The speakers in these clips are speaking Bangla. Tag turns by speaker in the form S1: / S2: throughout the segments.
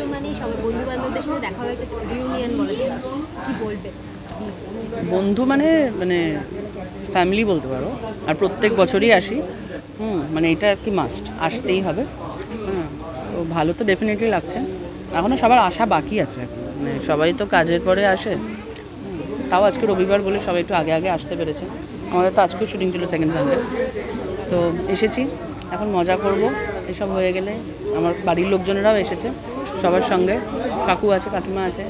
S1: পুজো মানেই সবার বন্ধু বান্ধবদের সাথে দেখা হয় একটা রিউনিয়ন কি বলবে?
S2: বন্ধু মানে মানে ফ্যামিলি বলতে পারো। আর প্রত্যেক বছরই আসি। হুম মানে এটা কি মাস্ট আসতেই হবে। হুম, তো ভালো তো ডেফিনেটলি লাগছে। এখনও সবার আশা বাকি আছে মানে সবাই তো কাজের পরে আসে। তাও আজকে রবিবার বলে সবাই একটু আগে আগে আসতে পেরেছে। আমাদের তো আজকেও শুটিং ছিল সেকেন্ড সানডে তো এসেছি। এখন মজা করব। এসব হয়ে গেলে আমার বাড়ির লোকজনেরাও এসেছে। সবার সঙ্গে। কাকু আছে কাকিমা আছে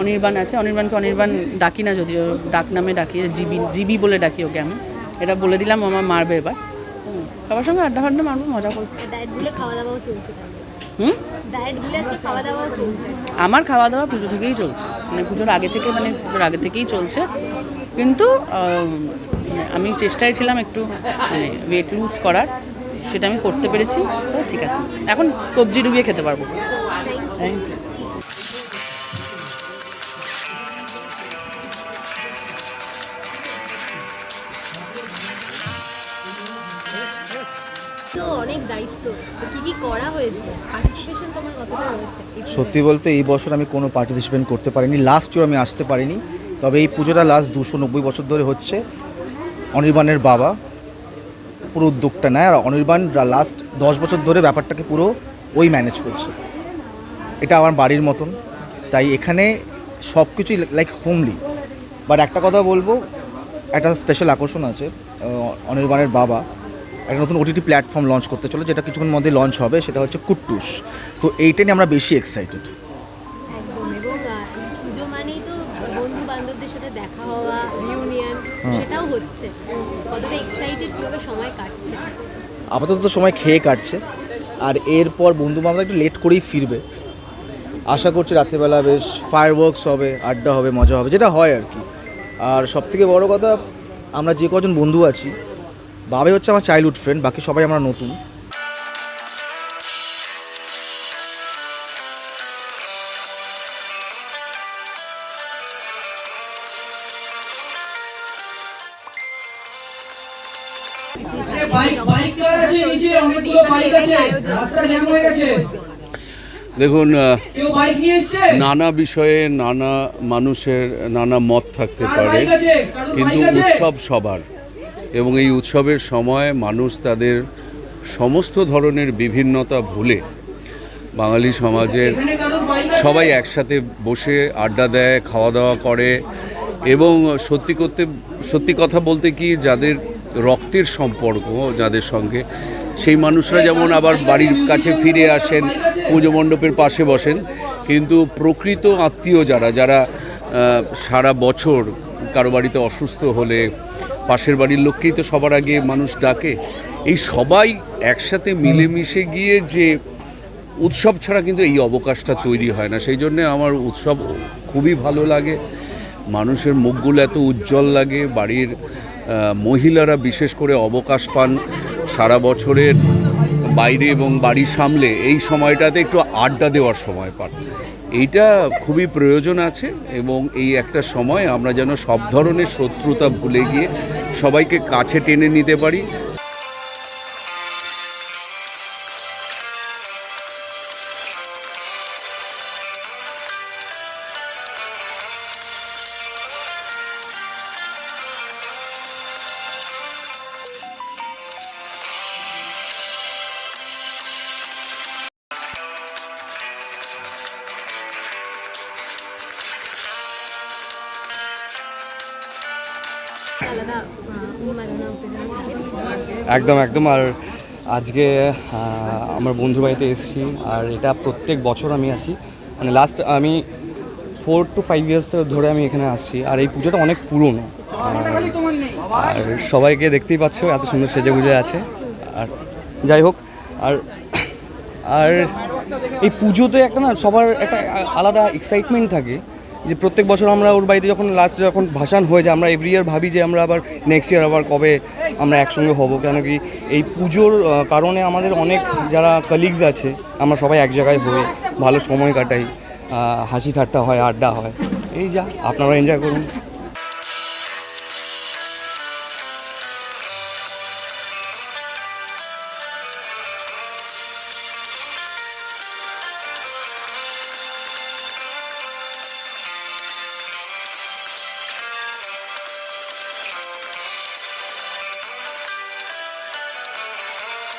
S2: অনির্বাণ আছে। অনির্বাণকে অনির্বাণ ডাকি না যদিও ডাক নামে ডাকি জিবি জিবি বলে ডাকি ওকে আমি। এটা বলে দিলাম আমার মারবে এবার। সবার সঙ্গে আড্ডা ফাড্ডা মারবো মজা করব। হুম? আমার খাওয়া দাওয়া পুজো থেকেই চলছে। মানে পুজোর আগে থেকে মানে পুজোর আগে থেকেই চলছে। কিন্তু আমি চেষ্টায় ছিলাম একটু মানে ওয়েট লুজ করার। সেটা আমি করতে পেরেছি তো ঠিক আছে। এখন কবজি ডুবিয়ে খেতে পারব। থ্যাংক ইউ
S1: তো অনেক দায়িত্ব। তো কি কি করা হয়েছে? পার্টিসিপেশন তোমার কতটা হয়েছে
S3: সত্যি বলতে এই বছর আমি কোনো পার্টিসিপেন্ট করতে পারিনি। লাস্ট ইয়ার আমি আসতে পারিনি। তবে এই পুজোটা লাস্ট দুশো নব্বই বছর ধরে হচ্ছে। অনির্বাণের বাবা পুরো উদ্যোগটা নেয়। আর অনির্বাণ লাস্ট দশ বছর ধরে ব্যাপারটাকে পুরো ওই ম্যানেজ করছে। এটা আমার বাড়ির মতন। তাই এখানে সব কিছুই লাইক হোমলি বাট একটা কথা বলব একটা স্পেশাল আকর্ষণ আছে অনির্বাণের বাবা। একটা নতুন ওটিটি প্ল্যাটফর্ম লঞ্চ করতে চলে যেটা কিছুক্ষণ মধ্যে লঞ্চ হবে সেটা হচ্ছে কুট্টুস। তো এইটা নিয়ে আমরা বেশি এক্সাইটেড
S1: সেটাও হচ্ছে। কতটা কীভাবে সময় কাটছে।
S3: আপাতত তো সময় খেয়ে কাটছে। আর এরপর বন্ধু বান্ধব একটু লেট করেই ফিরবে। আশা করছি রাত্রিবেলা বেশ ফায়ার ওয়ার্কস হবে, আড্ডা হবে, মজা হবে, যেটা হয় আর কি। আর সবথেকে বড় কথা, আমরা যে কজন বন্ধু আছি বাবে হচ্ছে আমার চাইল্ডহুড ফ্রেন্ড বাকি সবাই আমরা নতুন।
S4: বাইক বাইক কার আছে? নিচে অনেকগুলো বাইক আছে। রাস্তা জ্যাম হয়ে গেছে।
S5: দেখুন নানা বিষয়ে নানা মানুষের নানা মত থাকতে পারে কিন্তু উৎসব সবার। এবং এই উৎসবের সময় মানুষ তাদের সমস্ত ধরনের বিভিন্নতা ভুলে বাঙালি সমাজের সবাই একসাথে বসে আড্ডা দেয় খাওয়া দাওয়া করে। এবং সত্যি করতে সত্যি কথা বলতে কি যাদের রক্তের সম্পর্ক যাদের সঙ্গে। সেই মানুষরা যেমন আবার বাড়ির কাছে ফিরে আসেন, পুজো মণ্ডপের পাশে বসেন, কিন্তু প্রকৃত আত্মীয় যারা যারা সারা বছর কারও বাড়িতে অসুস্থ হলে, পাশের বাড়ির লোককেই তো সবার আগে মানুষ ডাকে। এই সবাই একসাথে মিলেমিশে গিয়ে যে উৎসব ছাড়া কিন্তু এই অবকাশটা তৈরি হয় না। সেই জন্যে আমার উৎসব খুবই ভালো লাগে। মানুষের মুখগুলো এত উজ্জ্বল লাগে, বাড়ির মহিলারা বিশেষ করে অবকাশ পান সারা বছরের বাইরে এবং বাড়ি সামলে, এই সময়টাতে একটু আড্ডা দেওয়ার সময় পান। এইটা খুবই প্রয়োজন আছে এবং এই একটা সময় আমরা যেন সব ধরনের শত্রুতা ভুলে গিয়ে সবাইকে কাছে টেনে নিতে পারি।
S6: একদম একদম। আর আজকে আমার বন্ধু বাড়িতে এসেছি। আর এটা প্রত্যেক বছর আমি আসি। মানে লাস্ট আমি ফোর টু ফাইভ ইয়ার্স ধরে আমি এখানে আসছি। আর এই পুজোটা অনেক পুরনো। আর সবাইকে দেখতেই পাচ্ছ, এত সুন্দর সেজে গুজে আছে। আর যাই হোক, আর আর এই পুজোতে একটা না সবার একটা আলাদা এক্সাইটমেন্ট থাকে। যে প্রত্যেক বছর আমরা ওর বাড়িতে যখন লাস্ট যখন ভাসান হয়ে যায়, আমরা এভরি ইয়ার ভাবি যে আমরা আবার নেক্সট ইয়ার আবার কবে আমরা একসঙ্গে হব। কেন কি এই পুজোর কারণে আমাদের অনেক যারা কলিগস আছে, আমরা সবাই এক জায়গায় হয়ে ভালো সময় কাটাই। হাসি ঠাট্টা হয়, আড্ডা হয়। এই যা আপনারা এনজয় করুন।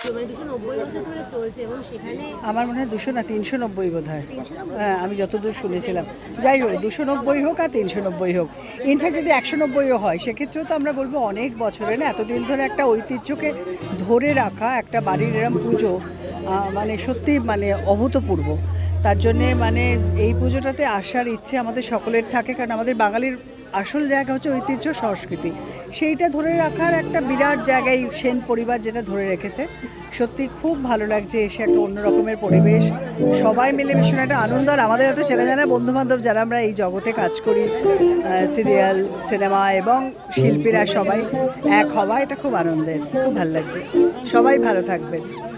S1: মানে দুশো নব্বই বছর ধরে চলছে এবং সেখানে
S7: আমার মনে হয় দুশো না তিনশো নব্বই বোধ হয় হ্যাঁ আমি যতদূর শুনেছিলাম। যাই হোক দুশো নব্বই হোক আর তিনশো নব্বই হোক। ইনফ্যাক্ট যদি একশো নব্বইও হয় সেক্ষেত্রেও তো আমরা বলব অনেক বছরে না এতদিন ধরে একটা ঐতিহ্যকে ধরে রাখা একটা বাড়ির এরম পুজো মানে সত্যি মানে অভূতপূর্ব। তার জন্যে মানে এই পুজোটাতে আসার ইচ্ছে আমাদের সকলের থাকে কারণ আমাদের বাঙালির আসল জায়গা হচ্ছে ঐতিহ্য সংস্কৃতি। সেইটা ধরে রাখার একটা বিরাট জায়গায় সেন পরিবার যেটা ধরে রেখেছে। সত্যি খুব ভালো লাগছে এসে একটা অন্যরকমের পরিবেশ। সবাই মিলে ভীষণ একটা আনন্দ, আর আমাদের এত চেনা জানা বন্ধু বান্ধব যারা আমরা এই জগতে কাজ করি সিরিয়াল, সিনেমা এবং শিল্পীরা সবাই এক হওয়া, এটা খুব আনন্দের, খুব ভালো লাগছে। সবাই ভালো থাকবেন।